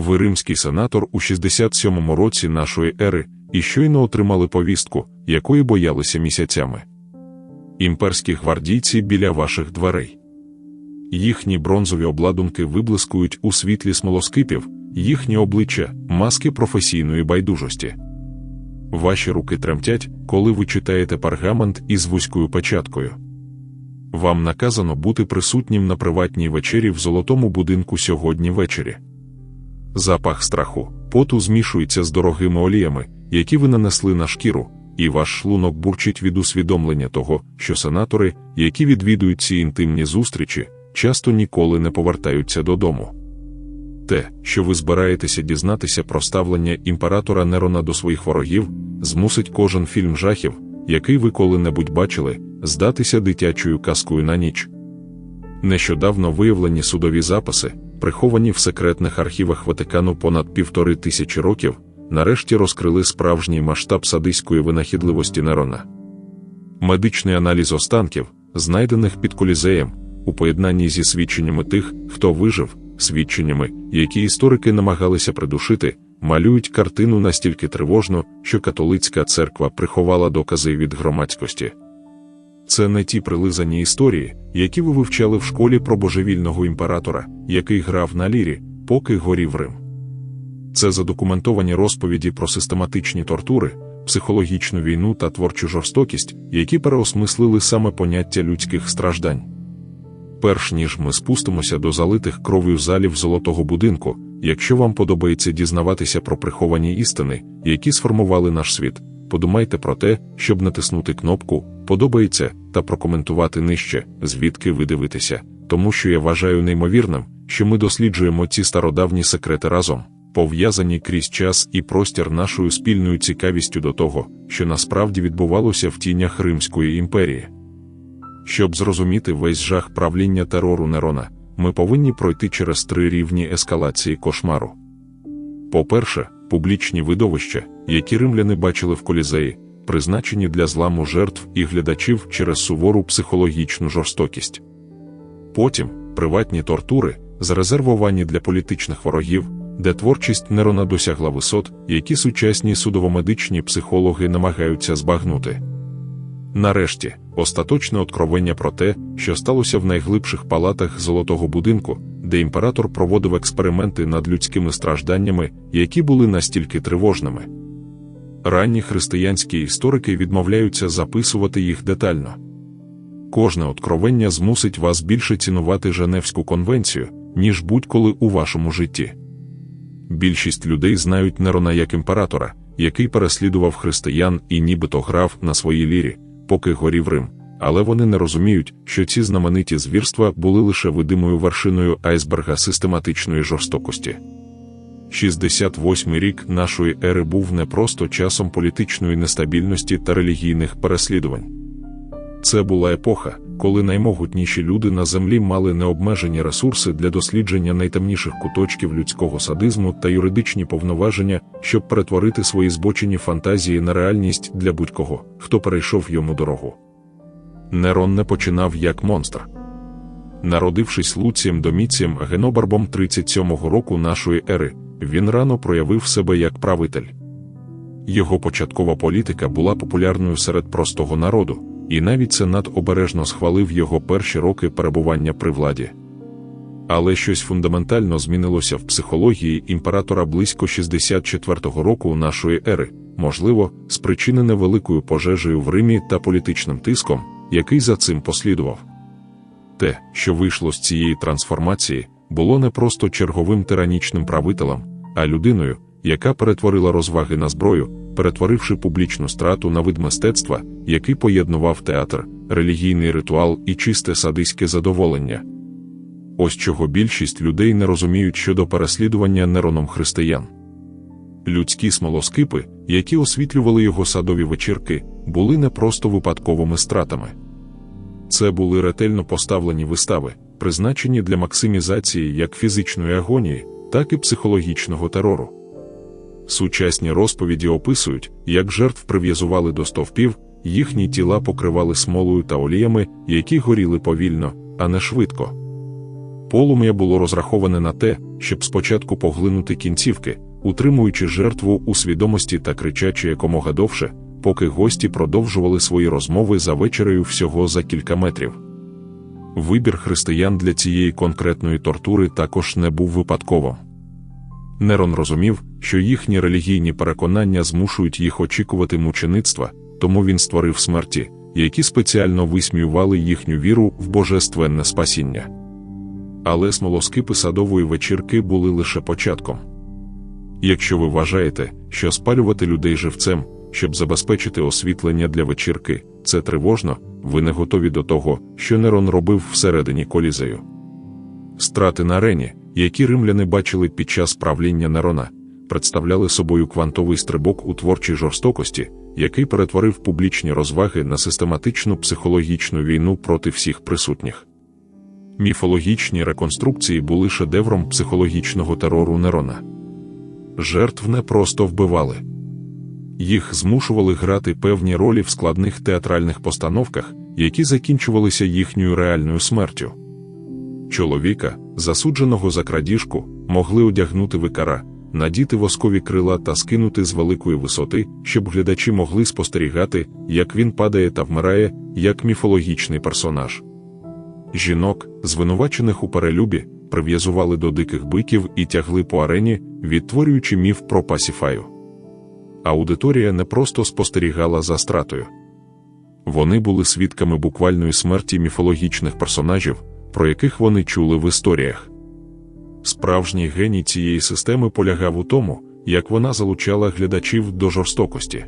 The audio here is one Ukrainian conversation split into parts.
Ви римський сенатор у 67-му році нашої ери і щойно отримали повістку, якої боялися місяцями. Імперські гвардійці біля ваших дверей. Їхні бронзові обладунки виблискують у світлі смолоскипів, їхні обличчя маски професійної байдужості. Ваші руки тремтять, коли ви читаєте пергамент із вузькою печаткою. Вам наказано бути присутнім на приватній вечері в золотому будинку сьогодні ввечері. Запах страху, поту змішується з дорогими оліями, які ви нанесли на шкіру, і ваш шлунок бурчить від усвідомлення того, що сенатори, які відвідують ці інтимні зустрічі, часто ніколи не повертаються додому. Те, що ви збираєтеся дізнатися про ставлення імператора Нерона до своїх ворогів, змусить кожен фільм жахів, який ви коли-небудь бачили, здатися дитячою казкою на ніч. Нещодавно виявлені судові записи, приховані в секретних архівах Ватикану понад півтори тисячі років, нарешті розкрили справжній масштаб садиської винахідливості Нерона. Медичний аналіз останків, знайдених під колізеєм, у поєднанні зі свідченнями тих, хто вижив, свідченнями, які історики намагалися придушити, малюють картину настільки тривожну, що католицька церква приховала докази від громадськості. Це не ті прилизані історії, які ви вивчали в школі про божевільного імператора, який грав на лірі, поки горів Рим. Це задокументовані розповіді про систематичні тортури, психологічну війну та творчу жорстокість, які переосмислили саме поняття людських страждань. Перш ніж ми спустимося до залитих кров'ю залів золотого будинку, якщо вам подобається дізнаватися про приховані істини, які сформували наш світ, подумайте про те, щоб натиснути кнопку Подобається та прокоментувати нижче, звідки ви дивитеся, тому що я вважаю неймовірним, що ми досліджуємо ці стародавні секрети разом, пов'язані крізь час і простір нашою спільною цікавістю до того, що насправді відбувалося в тінях Римської імперії. Щоб зрозуміти весь жах правління терору Нерона, ми повинні пройти через три рівні ескалації кошмару. По-перше, публічні видовища, які римляни бачили в колізеї, призначені для зламу жертв і глядачів через сувору психологічну жорстокість. Потім приватні тортури, зарезервовані для політичних ворогів, де творчість Нерона досягла висот, які сучасні судово-медичні психологи намагаються збагнути. Нарешті, остаточне откровення про те, що сталося в найглибших палатах Золотого будинку, де імператор проводив експерименти над людськими стражданнями, які були настільки тривожними. Ранні християнські історики відмовляються записувати їх детально. Кожне откровення змусить вас більше цінувати Женевську конвенцію, ніж будь-коли у вашому житті. Більшість людей знають Нерона як імператора, який переслідував християн і нібито грав на своїй лірі, поки горів Рим, але вони не розуміють, що ці знамениті звірства були лише видимою вершиною айсберга систематичної жорстокості. 68-й рік нашої ери був не просто часом політичної нестабільності та релігійних переслідувань. Це була епоха, коли наймогутніші люди на землі мали необмежені ресурси для дослідження найтемніших куточків людського садизму та юридичні повноваження, щоб перетворити свої збочені фантазії на реальність для будь-кого, хто перейшов йому дорогу. Нерон не починав як монстр. Народившись Луцієм Доміцієм Генобарбом 37-го року нашої ери, він рано проявив себе як правитель. Його початкова політика була популярною серед простого народу, і навіть Сенат обережно схвалив його перші роки перебування при владі. Але щось фундаментально змінилося в психології імператора близько 64-го року нашої ери, можливо, спричинене великою пожежею в Римі та політичним тиском, який за цим послідував. Те, що вийшло з цієї трансформації, було не просто черговим тиранічним правителем, а людиною, яка перетворила розваги на зброю, перетворивши публічну страту на вид мистецтва, який поєднував театр, релігійний ритуал і чисте садиське задоволення. Ось чого більшість людей не розуміють щодо переслідування нероном християн. Людські смолоскипи, які освітлювали його садові вечірки, були не просто випадковими стратами. Це були ретельно поставлені вистави, призначені для максимізації як фізичної агонії, так і психологічного терору. Сучасні розповіді описують, як жертв прив'язували до стовпів, їхні тіла покривали смолою та оліями, які горіли повільно, а не швидко. Полум'я було розраховане на те, щоб спочатку поглинути кінцівки, утримуючи жертву у свідомості та кричачи якомога довше, поки гості продовжували свої розмови за вечерею всього за кілька метрів. Вибір християн для цієї конкретної тортури також не був випадковим. Нерон розумів, що їхні релігійні переконання змушують їх очікувати мучеництва, тому він створив смерті, які спеціально висміювали їхню віру в божественне спасіння. Але смолоскипи садової вечірки були лише початком. Якщо ви вважаєте, що спалювати людей живцем, щоб забезпечити освітлення для вечірки, це тривожно, ви не готові до того, що Нерон робив всередині колізею. Страти на арені, які римляни бачили під час правління Нерона, представляли собою квантовий стрибок у творчій жорстокості, який перетворив публічні розваги на систематичну психологічну війну проти всіх присутніх. Міфологічні реконструкції були шедевром психологічного терору Нерона. Жертв не просто вбивали. Їх змушували грати певні ролі в складних театральних постановках, які закінчувалися їхньою реальною смертю. Чоловіка, засудженого за крадіжку, могли одягнути викара, надіти воскові крила та скинути з великої висоти, щоб глядачі могли спостерігати, як він падає та вмирає, як міфологічний персонаж. Жінок, звинувачених у перелюбі, прив'язували до диких биків і тягли по арені, відтворюючи міф про пасіфаю. Аудиторія не просто спостерігала за стратою. Вони були свідками буквальної смерті міфологічних персонажів, про яких вони чули в історіях. Справжній геній цієї системи полягав у тому, як вона залучала глядачів до жорстокості.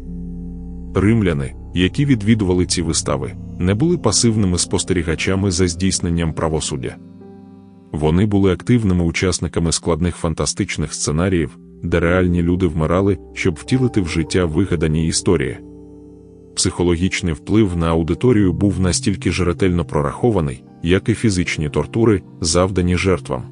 Римляни, які відвідували ці вистави, не були пасивними спостерігачами за здійсненням правосуддя. Вони були активними учасниками складних фантастичних сценаріїв, де реальні люди вмирали, щоб втілити в життя вигадані історії. Психологічний вплив на аудиторію був настільки ж ретельно прорахований, як і фізичні тортури, завдані жертвам.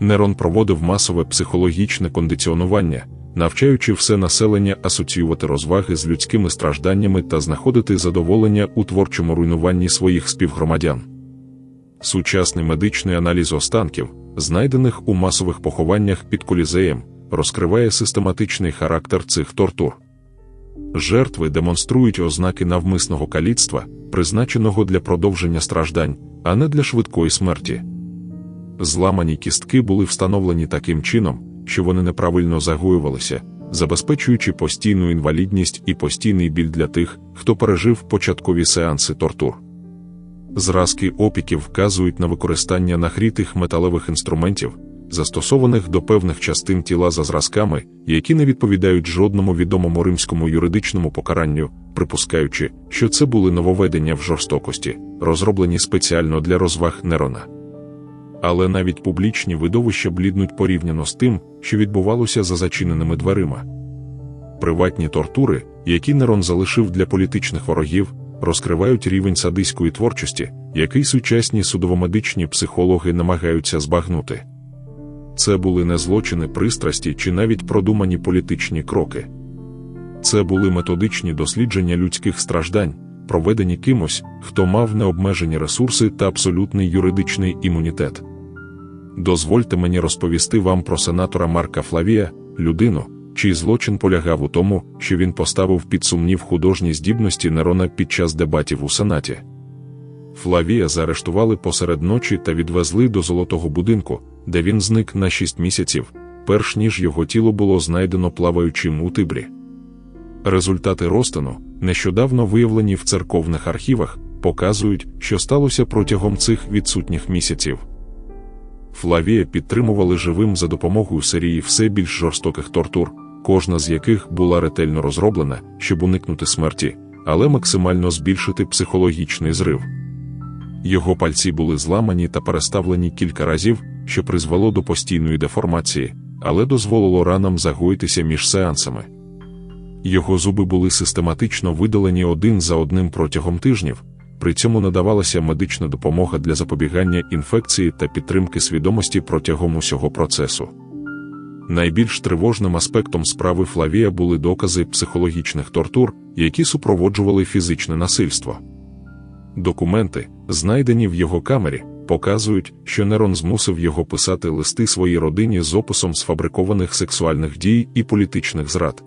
Нерон проводив масове психологічне кондиціонування, навчаючи все населення асоціювати розваги з людськими стражданнями та знаходити задоволення у творчому руйнуванні своїх співгромадян. Сучасний медичний аналіз останків, знайдених у масових похованнях під колізеєм, розкриває систематичний характер цих тортур. Жертви демонструють ознаки навмисного каліцтва, призначеного для продовження страждань, а не для швидкої смерті. Зламані кістки були встановлені таким чином, що вони неправильно загоювалися, забезпечуючи постійну інвалідність і постійний біль для тих, хто пережив початкові сеанси тортур. Зразки опіків вказують на використання нагрітих металевих інструментів, застосованих до певних частин тіла за зразками, які не відповідають жодному відомому римському юридичному покаранню, припускаючи, що це були нововведення в жорстокості, розроблені спеціально для розваг Нерона. Але навіть публічні видовища бліднуть порівняно з тим, що відбувалося за зачиненими дверима. Приватні тортури, які Нерон залишив для політичних ворогів, розкривають рівень садиської творчості, який сучасні судовомедичні психологи намагаються збагнути. Це були не злочини пристрасті чи навіть продумані політичні кроки. Це були методичні дослідження людських страждань, проведені кимось, хто мав необмежені ресурси та абсолютний юридичний імунітет. Дозвольте мені розповісти вам про сенатора Марка Флавія, людину, чий злочин полягав у тому, що він поставив під сумнів художні здібності Нерона під час дебатів у Сенаті. Флавія заарештували посеред ночі та відвезли до золотого будинку, де він зник на шість місяців, перш ніж його тіло було знайдено плаваючим у тибрі. Результати розтину, нещодавно виявлені в церковних архівах, показують, що сталося протягом цих відсутніх місяців. Флавія підтримували живим за допомогою серії все більш жорстоких тортур, кожна з яких була ретельно розроблена, щоб уникнути смерті, але максимально збільшити психологічний зрив. Його пальці були зламані та переставлені кілька разів, що призвело до постійної деформації, але дозволило ранам загоїтися між сеансами. Його зуби були систематично видалені один за одним протягом тижнів, при цьому надавалася медична допомога для запобігання інфекції та підтримки свідомості протягом усього процесу. Найбільш тривожним аспектом справи Флавія були докази психологічних тортур, які супроводжували фізичне насильство. Документи, знайдені в його камері, показують, що Нерон змусив його писати листи своїй родині з описом сфабрикованих сексуальних дій і політичних зрад.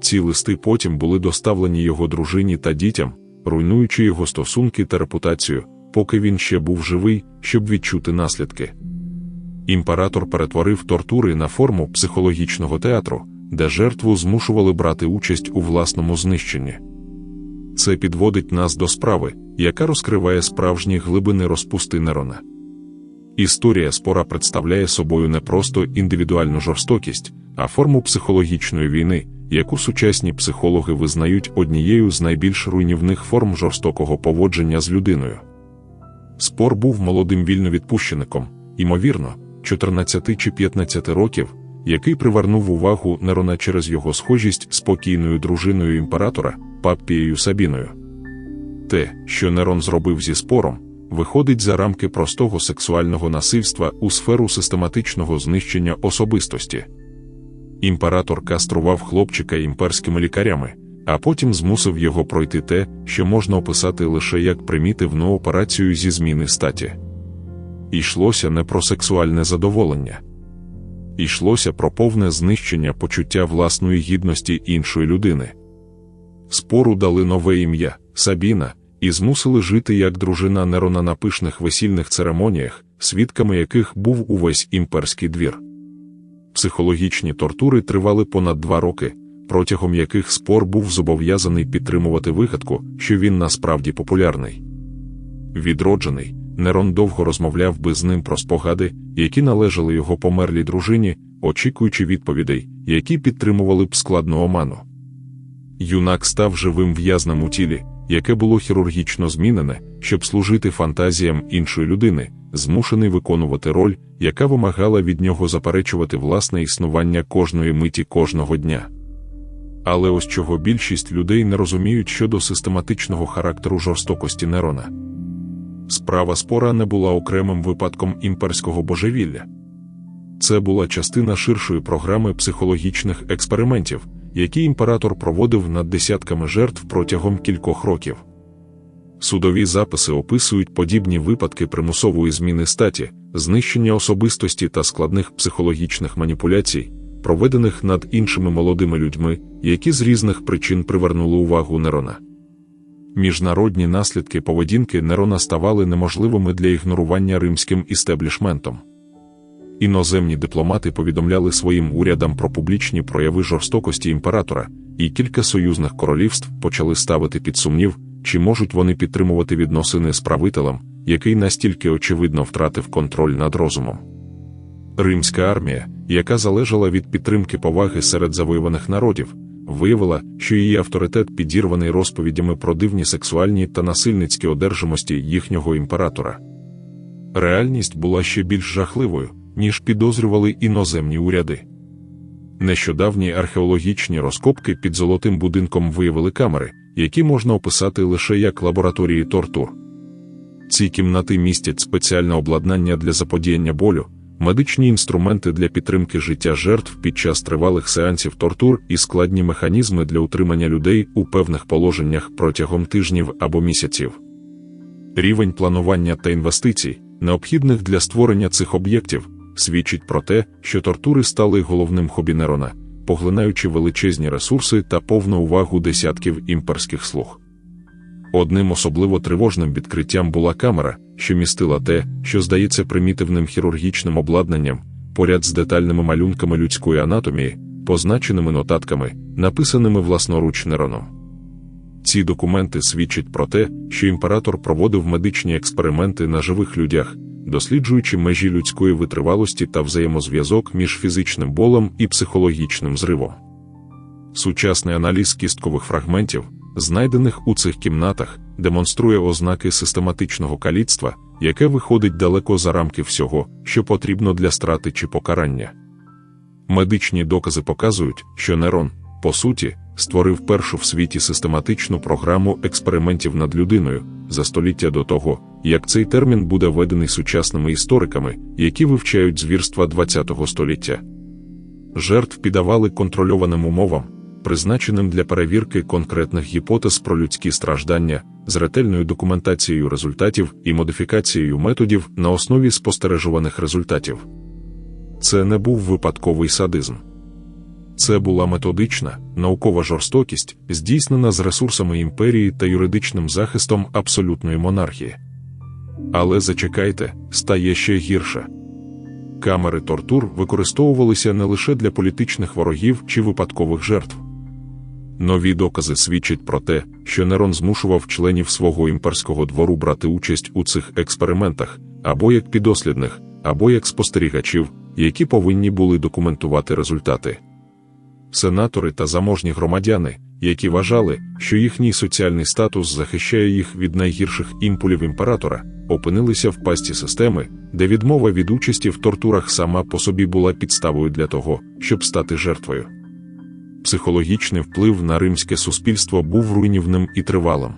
Ці листи потім були доставлені його дружині та дітям, руйнуючи його стосунки та репутацію, поки він ще був живий, щоб відчути наслідки. Імператор перетворив тортури на форму психологічного театру, де жертву змушували брати участь у власному знищенні. Це підводить нас до справи, яка розкриває справжні глибини розпусти Нерона. Історія спора представляє собою не просто індивідуальну жорстокість, а форму психологічної війни, яку сучасні психологи визнають однією з найбільш руйнівних форм жорстокого поводження з людиною. Спор був молодим вільновідпущеником, ймовірно, 14 чи 15 років, який привернув увагу Нерона через його схожість з покійною дружиною імператора Паппією Сабіною. Те, що Нерон зробив зі спором, виходить за рамки простого сексуального насильства у сферу систематичного знищення особистості. Імператор кастрував хлопчика імперськими лікарями, а потім змусив його пройти те, що можна описати лише як примітивну операцію зі зміни статі. Ішлося не про сексуальне задоволення, йшлося про повне знищення почуття власної гідності іншої людини. Спору дали нове ім'я Сабіна, і змусили жити як дружина Нерона на пишних весільних церемоніях, свідками яких був увесь імперський двір. Психологічні тортури тривали понад два роки, протягом яких спор був зобов'язаний підтримувати вигадку, що він насправді популярний. Відроджений, Нерон довго розмовляв би з ним про спогади, які належали його померлій дружині, очікуючи відповідей, які підтримували б складну оману. Юнак став живим в'язнем у тілі, яке було хірургічно змінене, щоб служити фантазіям іншої людини, змушений виконувати роль, яка вимагала від нього заперечувати власне існування кожної миті кожного дня. Але ось чого більшість людей не розуміють щодо систематичного характеру жорстокості Нерона. Справа спора не була окремим випадком імперського божевілля. Це була частина ширшої програми психологічних експериментів, які імператор проводив над десятками жертв протягом кількох років. Судові записи описують подібні випадки примусової зміни статі, знищення особистості та складних психологічних маніпуляцій, проведених над іншими молодими людьми, які з різних причин привернули увагу Нерона. Міжнародні наслідки поведінки Нерона ставали неможливими для ігнорування римським істеблішментом. Іноземні дипломати повідомляли своїм урядам про публічні прояви жорстокості імператора, і кілька союзних королівств почали ставити під сумнів, чи можуть вони підтримувати відносини з правителем, який настільки очевидно втратив контроль над розумом. Римська армія, яка залежала від підтримки поваги серед завоюваних народів, виявила, що її авторитет підірваний розповідями про дивні сексуальні та насильницькі одержимості їхнього імператора. Реальність була ще більш жахливою ніж підозрювали іноземні уряди. Нещодавні археологічні розкопки під золотим будинком виявили камери, які можна описати лише як лабораторії тортур. Ці кімнати містять спеціальне обладнання для заподіяння болю, медичні інструменти для підтримки життя жертв під час тривалих сеансів тортур і складні механізми для утримання людей у певних положеннях протягом тижнів або місяців. Рівень планування та інвестицій, необхідних для створення цих об'єктів, свідчить про те, що тортури стали головним хобі Нерона, поглинаючи величезні ресурси та повну увагу десятків імперських слуг. Одним особливо тривожним відкриттям була камера, що містила те, що здається примітивним хірургічним обладнанням, поряд з детальними малюнками людської анатомії, позначеними нотатками, написаними власноруч Нероном. Ці документи свідчать про те, що імператор проводив медичні експерименти на живих людях, досліджуючи межі людської витривалості та взаємозв'язок між фізичним болем і психологічним зривом. Сучасний аналіз кісткових фрагментів, знайдених у цих кімнатах, демонструє ознаки систематичного каліцтва, яке виходить далеко за рамки всього, що потрібно для страти чи покарання. Медичні докази показують, що Нерон, по суті, створив першу в світі систематичну програму експериментів над людиною за століття до того, як цей термін буде введений сучасними істориками, які вивчають звірства ХХ століття. Жертв піддавали контрольованим умовам, призначеним для перевірки конкретних гіпотез про людські страждання, з ретельною документацією результатів і модифікацією методів на основі спостережуваних результатів. Це не був випадковий садизм. Це була методична, наукова жорстокість, здійснена з ресурсами імперії та юридичним захистом абсолютної монархії. Але зачекайте, стає ще гірше. Камери тортур використовувалися не лише для політичних ворогів чи випадкових жертв. Нові докази свідчать про те, що Нерон змушував членів свого імперського двору брати участь у цих експериментах або як підослідних, або як спостерігачів, які повинні були документувати результати. Сенатори та заможні громадяни, які вважали, що їхній соціальний статус захищає їх від найгірших імпулів імператора, опинилися в пасті системи, де відмова від участі в тортурах сама по собі була підставою для того, щоб стати жертвою. Психологічний вплив на римське суспільство був руйнівним і тривалим.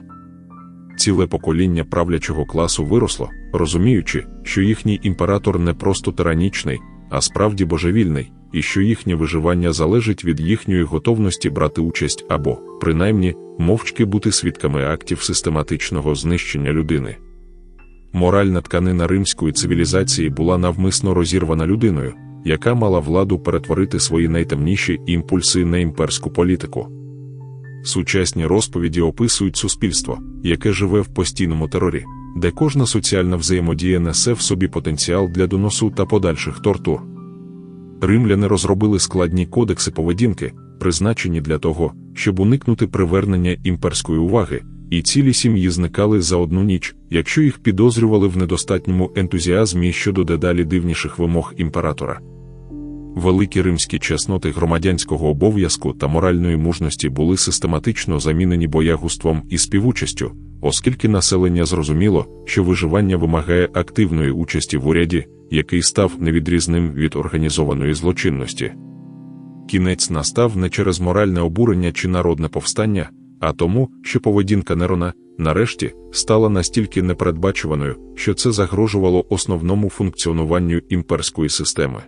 Ціле покоління правлячого класу виросло, розуміючи, що їхній імператор не просто тиранічний, а справді божевільний, і що їхнє виживання залежить від їхньої готовності брати участь або, принаймні, мовчки бути свідками актів систематичного знищення людини. Моральна тканина римської цивілізації була навмисно розірвана людиною, яка мала владу перетворити свої найтемніші імпульси на імперську політику. Сучасні розповіді описують суспільство, яке живе в постійному терорі, де кожна соціальна взаємодія несе в собі потенціал для доносу та подальших тортур. Римляни розробили складні кодекси поведінки, призначені для того, щоб уникнути привернення імперської уваги, і цілі сім'ї зникали за одну ніч, якщо їх підозрювали в недостатньому ентузіазмі щодо дедалі дивніших вимог імператора. Великі римські чесноти громадянського обов'язку та моральної мужності були систематично замінені боягуством і співучастю, оскільки населення зрозуміло, що виживання вимагає активної участі в уряді, який став невідрізним від організованої злочинності. Кінець настав не через моральне обурення чи народне повстання, а тому, що поведінка Нерона, нарешті, стала настільки непередбачуваною, що це загрожувало основному функціонуванню імперської системи.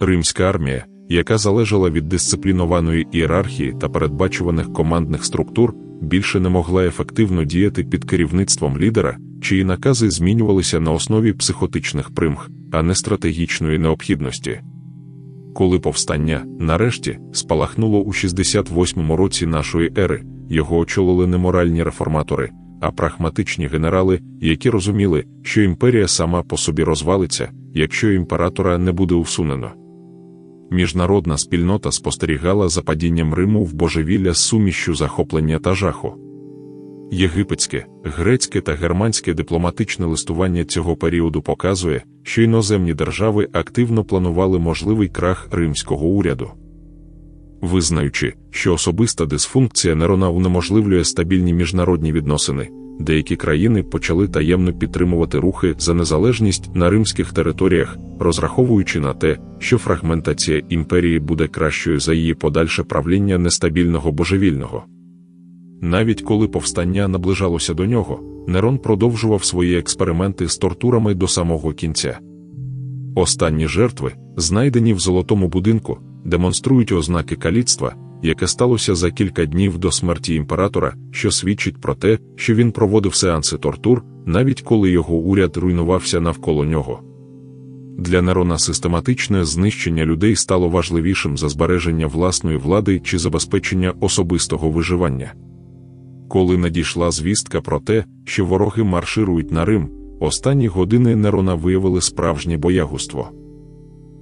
Римська армія, яка залежала від дисциплінованої ієрархії та передбачуваних командних структур, більше не могла ефективно діяти під керівництвом лідера, чиї накази змінювалися на основі психотичних примх, а не стратегічної необхідності. Коли повстання, нарешті, спалахнуло у 68-му році нашої ери, його очолили не моральні реформатори, а прагматичні генерали, які розуміли, що імперія сама по собі розвалиться, якщо імператора не буде усунено. Міжнародна спільнота спостерігала за падінням Риму в божевілля з сумішю захоплення та жаху. Єгипетське, грецьке та германське дипломатичне листування цього періоду показує, що іноземні держави активно планували можливий крах римського уряду. Визнаючи, що особиста дисфункція Нерона унеможливлює стабільні міжнародні відносини, деякі країни почали таємно підтримувати рухи за незалежність на римських територіях, розраховуючи на те, що фрагментація імперії буде кращою за її подальше правління нестабільного божевільного. Навіть коли повстання наближалося до нього, Нерон продовжував свої експерименти з тортурами до самого кінця. Останні жертви, знайдені в золотому будинку, демонструють ознаки каліцтва, яке сталося за кілька днів до смерті імператора, що свідчить про те, що він проводив сеанси тортур, навіть коли його уряд руйнувався навколо нього. Для Нерона систематичне знищення людей стало важливішим за збереження власної влади чи забезпечення особистого виживання. Коли надійшла звістка про те, що вороги марширують на Рим, останні години Нерона виявили справжнє боягуство.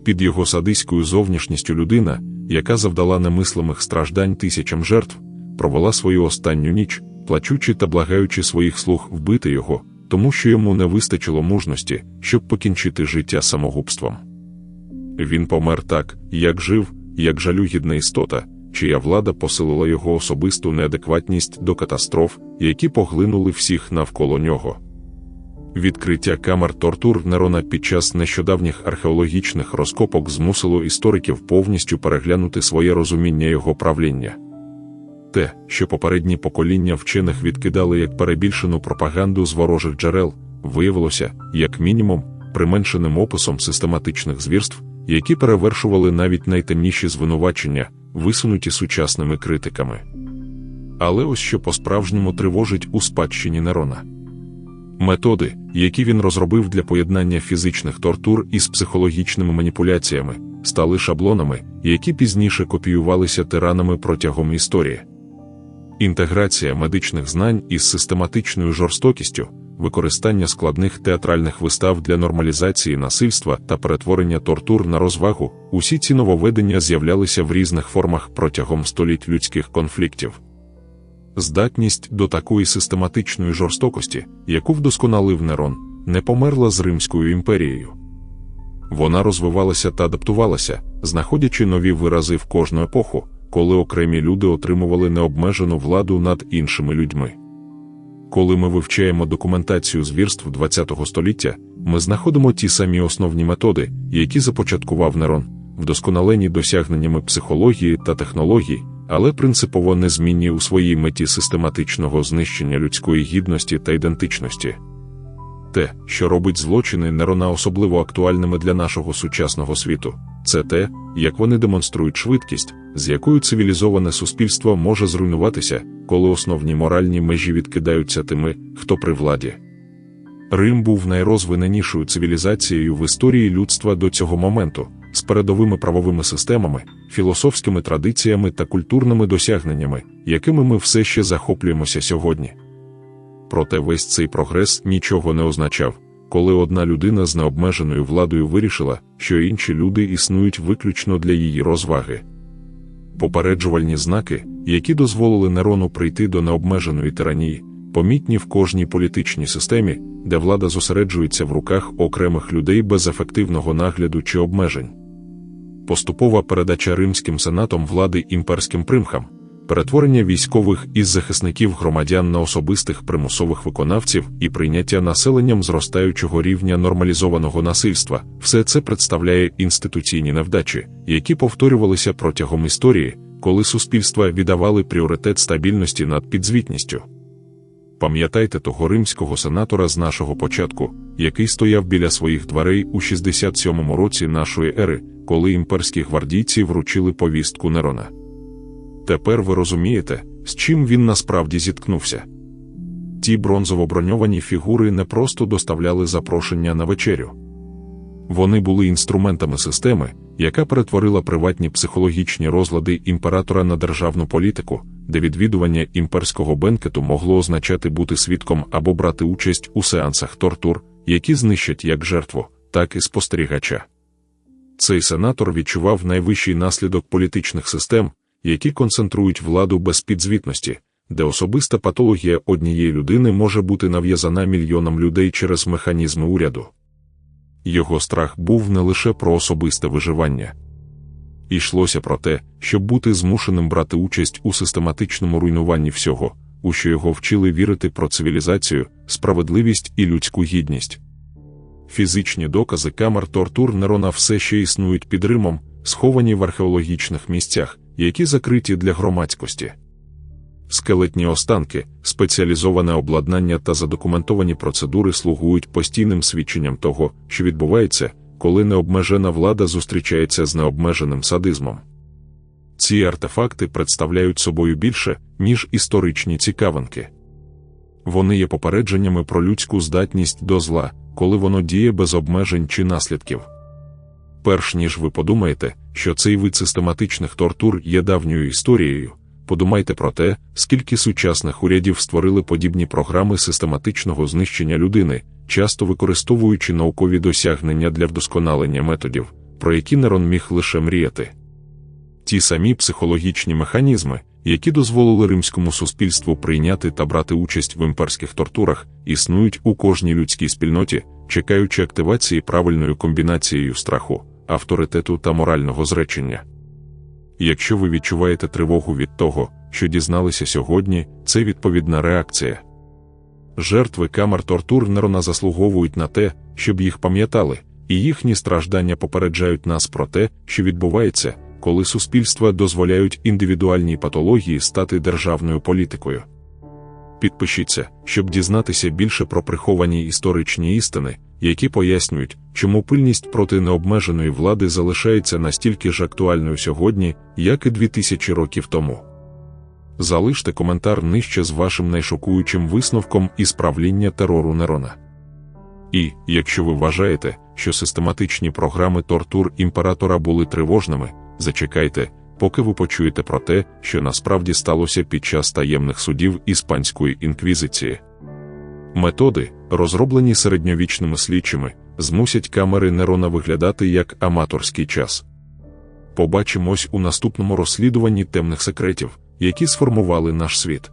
Під його садиською зовнішністю людина, яка завдала немислимих страждань тисячам жертв, провела свою останню ніч, плачучи та благаючи своїх слуг вбити його, тому що йому не вистачило мужності, щоб покінчити життя самогубством. Він помер так, як жив, як жалюгідна істота, чия влада посилила його особисту неадекватність до катастроф, які поглинули всіх навколо нього. Відкриття камер тортур Нерона під час нещодавніх археологічних розкопок змусило істориків повністю переглянути своє розуміння його правління. Те, що попередні покоління вчених відкидали як перебільшену пропаганду з ворожих джерел, виявилося, як мінімум, применшеним описом систематичних звірств, які перевершували навіть найтемніші звинувачення, висунуті сучасними критиками. Але ось що по-справжньому тривожить у спадщині Нерона. Методи, які він розробив для поєднання фізичних тортур із психологічними маніпуляціями, стали шаблонами, які пізніше копіювалися тиранами протягом історії. Інтеграція медичних знань із систематичною жорстокістю, використання складних театральних вистав для нормалізації насильства та перетворення тортур на розвагу, усі ці нововведення з'являлися в різних формах протягом століть людських конфліктів. Здатність до такої систематичної жорстокості, яку вдосконалив Нерон, не померла з Римською імперією. Вона розвивалася та адаптувалася, знаходячи нові вирази в кожну епоху, коли окремі люди отримували необмежену владу над іншими людьми. Коли ми вивчаємо документацію звірств ХХ століття, ми знаходимо ті самі основні методи, які започаткував Нерон, вдосконалені досягненнями психології та технологій, але принципово незмінні у своїй меті систематичного знищення людської гідності та ідентичності. Те, що робить злочини Нерона особливо актуальними для нашого сучасного світу, це те, як вони демонструють швидкість, з якою цивілізоване суспільство може зруйнуватися, коли основні моральні межі відкидаються тими, хто при владі. Рим був найрозвиненішою цивілізацією в історії людства до цього моменту, з передовими правовими системами, філософськими традиціями та культурними досягненнями, якими ми все ще захоплюємося сьогодні. Проте весь цей прогрес нічого не означав, коли одна людина з необмеженою владою вирішила, що інші люди існують виключно для її розваги. Попереджувальні знаки, які дозволили Нерону прийти до необмеженої тиранії, помітні в кожній політичній системі, де влада зосереджується в руках окремих людей без ефективного нагляду чи обмежень. Поступова передача римським сенатом влади імперським примхам перетворення військових із захисників громадян на особистих примусових виконавців і прийняття населенням зростаючого рівня нормалізованого насильства, все це представляє інституційні невдачі, які повторювалися протягом історії, коли суспільства віддавали пріоритет стабільності над підзвітністю. Пам'ятайте того римського сенатора з нашого початку, який стояв біля своїх дверей у 67-му році нашої ери, коли імперські гвардійці вручили повістку Нерона. Тепер ви розумієте, з чим він насправді зіткнувся. Ті бронзово броньовані фігури не просто доставляли запрошення на вечерю. Вони були інструментами системи, яка перетворила приватні психологічні розлади імператора на державну політику, де відвідування імперського бенкету могло означати бути свідком або брати участь у сеансах тортур, які знищать як жертву, так і спостерігача. Цей сенатор відчував найвищий наслідок політичних систем, які концентрують владу без підзвітності, де особиста патологія однієї людини може бути нав'язана мільйонам людей через механізми уряду. Його страх був не лише про особисте виживання. Йшлося про те, щоб бути змушеним брати участь у систематичному руйнуванні всього, у що його вчили вірити про цивілізацію, справедливість і людську гідність. Фізичні докази камер тортур Нерона все ще існують під Римом, сховані в археологічних місцях, які закриті для громадськості. Скелетні останки, спеціалізоване обладнання та задокументовані процедури слугують постійним свідченням того, що відбувається, коли необмежена влада зустрічається з необмеженим садизмом. Ці артефакти представляють собою більше, ніж історичні цікавинки. Вони є попередженнями про людську здатність до зла, коли воно діє без обмежень чи наслідків. Перш ніж ви подумаєте, що цей вид систематичних тортур є давньою історією, подумайте про те, скільки сучасних урядів створили подібні програми систематичного знищення людини, часто використовуючи наукові досягнення для вдосконалення методів, про які Нерон міг лише мріяти. Ті самі психологічні механізми, які дозволили римському суспільству прийняти та брати участь в імперських тортурах, існують у кожній людській спільноті, чекаючи активації правильною комбінацією страху авторитету та морального зречення. Якщо ви відчуваєте тривогу від того, що дізналися сьогодні, це відповідна реакція. Жертви камер тортур Нерона заслуговують на те, щоб їх пам'ятали, і їхні страждання попереджають нас про те, що відбувається, коли суспільства дозволяють індивідуальній патології стати державною політикою. Підпишіться, щоб дізнатися більше про приховані історичні істини, які пояснюють, чому пильність проти необмеженої влади залишається настільки ж актуальною сьогодні, як і 2000 років тому. Залиште коментар нижче з вашим найшокуючим висновком із правління терору Нерона. І, якщо ви вважаєте, що систематичні програми тортур імператора були тривожними, зачекайте, поки ви почуєте про те, що насправді сталося під час таємних судів Іспанської інквізиції. Методи, розроблені середньовічними слідчими, змусять камери Нерона виглядати як аматорський час. Побачимось у наступному розслідуванні темних секретів, які сформували наш світ.